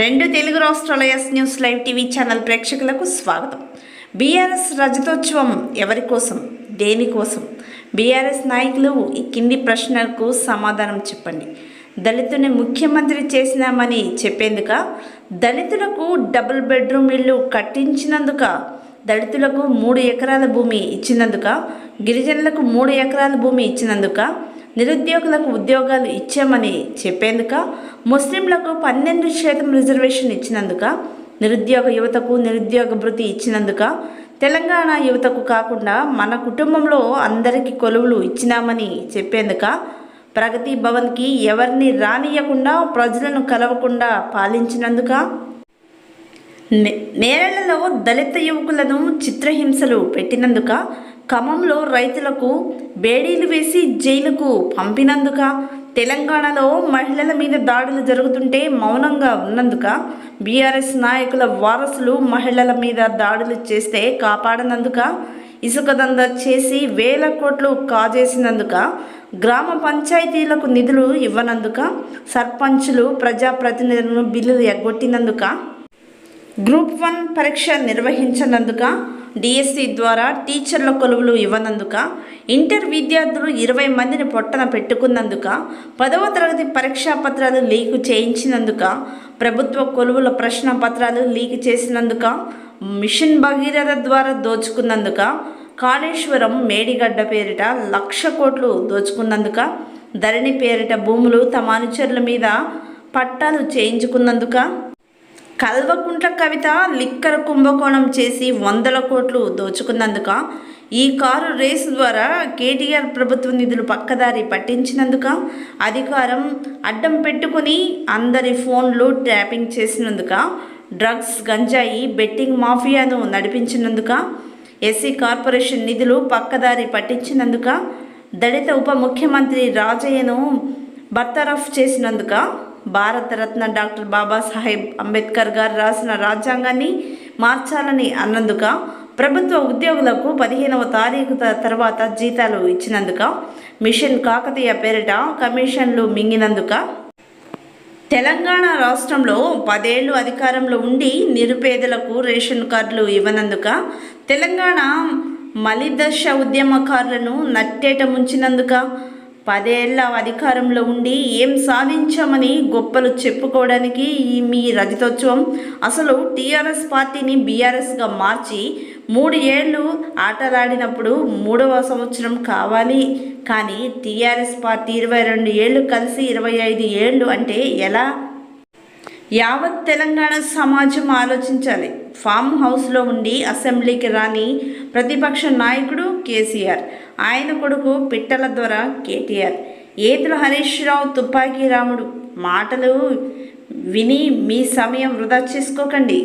రెండు తెలుగు రాష్ట్రాల S news live TV channel ప్రేక్షకులకు స్వాగతం. బీఆర్ఎస్ రజతోత్సవం ఎవరి కోసం? దేనికోసం బీఆర్ఎస్ నాయకులు ఈ కింది ప్రశ్నలకు సమాధానం చెప్పండి. దళితుని ముఖ్యమంత్రి చేసినామని చెప్పేందుక? దళితులకు డబుల్ బెడ్రూమ్ ఇల్లు కట్టించినందుక? దళితులకు మూడు ఎకరాల భూమి ఇచ్చినందుక? గిరిజనులకు మూడు ఎకరాల భూమి ఇచ్చినందుక? నిరుద్యోగులకు ఉద్యోగాలు ఇచ్చామని చెప్పేందుక ముస్లింలకు పన్నెండు శాతం రిజర్వేషన్ ఇచ్చినందుక నిరుద్యోగ యువతకు నిరుద్యోగ భృతి ఇచ్చినందుక తెలంగాణ యువతకు కాకుండా మన కుటుంబంలో అందరికీ కొలువులు ఇచ్చినామని చెప్పేందుక ప్రగతి భవన్కి ఎవరిని రానియకుండా ప్రజలను కలవకుండా పాలించినందుక నేరలలో దళిత యువకులను చిత్రహింసలు పెట్టినందుక ఖమ్మంలో రైతులకు బేడీలు వేసి జైలుకు పంపినందుక తెలంగాణలో మహిళల మీద దాడులు జరుగుతుంటే మౌనంగా ఉన్నందుక బీఆర్ఎస్ నాయకుల వారసులు మహిళల మీద దాడులు చేస్తే కాపాడనందుక ఇసుక దందా చేసి వేల కోట్లు కాజేసినందుక గ్రామ పంచాయతీలకు నిధులు ఇవ్వనందుక సర్పంచులు ప్రజాప్రతినిధులను బిల్లులు ఎగ్గొట్టినందుక గ్రూప్ వన్ పరీక్ష నిర్వహించనందుక డిఎస్సి ద్వారా టీచర్ల కొలువులు ఇవ్వనందుక ఇంటర్ విద్యార్థులు ఇరవై మందిని పొట్టన పెట్టుకున్నందుక పదవ తరగతి పరీక్షా పత్రాలు లీకు చేయించినందుక ప్రభుత్వ కొలువుల ప్రశ్న పత్రాలు లీక్ చేసినందుక మిషన్ భగీరథ ద్వారా దోచుకున్నందుక కాళేశ్వరం మేడిగడ్డ పేరిట లక్ష కోట్లు దోచుకున్నందుక ధరణి పేరిట భూములు తమ అనుచరుల మీద పట్టాలు చేయించుకున్నందుక కల్వకుంట్ల కవిత లిక్కర్ కుంభకోణం చేసి వందల కోట్లు దోచుకున్నందుక ఈ కారు రేసు ద్వారా కేటీఆర్ ప్రభుత్వ నిధులు పక్కదారి పట్టించినందుక అధికారం అడ్డం పెట్టుకుని అందరి ఫోన్లు ట్యాపింగ్ చేసినందుక డ్రగ్స్ గంజాయి బెట్టింగ్ మాఫియాను నడిపించినందుక ఎస్సీ కార్పొరేషన్ నిధులు పక్కదారి పట్టించినందుక దళిత ఉప ముఖ్యమంత్రి రాజయ్యను బర్తరఫ్ చేసినందుక భారతరత్న డాక్టర్ బాబాసాహెబ్ అంబేద్కర్ గారు రాసిన రాజ్యాంగాన్ని మార్చాలని అన్నందుక ప్రభుత్వ ఉద్యోగులకు పదిహేనవ తారీఖు తర్వాత జీతాలు ఇచ్చినందుక మిషన్ కాకతీయ పేరిట కమిషన్లు మింగినందుక తెలంగాణ రాష్ట్రంలో పదేళ్ళు అధికారంలో ఉండి నిరుపేదలకు రేషన్ కార్డులు ఇవ్వనందుక తెలంగాణ మలిదశ ఉద్యమకారులను నట్టేట ముంచినందుక పదేళ్ళ అధికారంలో ఉండి ఏం సాధించామని గొప్పలు చెప్పుకోవడానికి ఈ మీ రజతోత్సవం. అసలు టీఆర్ఎస్ పార్టీని బీఆర్ఎస్గా మార్చి మూడు ఏళ్ళు ఆటలాడినప్పుడు మూడవ సంవత్సరం కావాలి. కానీ టీఆర్ఎస్ పార్టీ ఇరవై రెండు ఏళ్ళు కలిసి ఇరవై ఐదు ఏళ్ళు అంటే ఎలా? యావత్ తెలంగాణ సమాజం ఆలోచించాలి. ఫామ్ హౌస్లో ఉండి అసెంబ్లీకి రాని ప్రతిపక్ష నాయకుడు కేసీఆర్. ఆయన కొడుకు పిట్టల ద్వారా కేటీఆర్. ఏతుల హరీష్ రావు తుపాకీ రాముడు. మాటలు విని మీ సమయం వృధా చేసుకోకండి.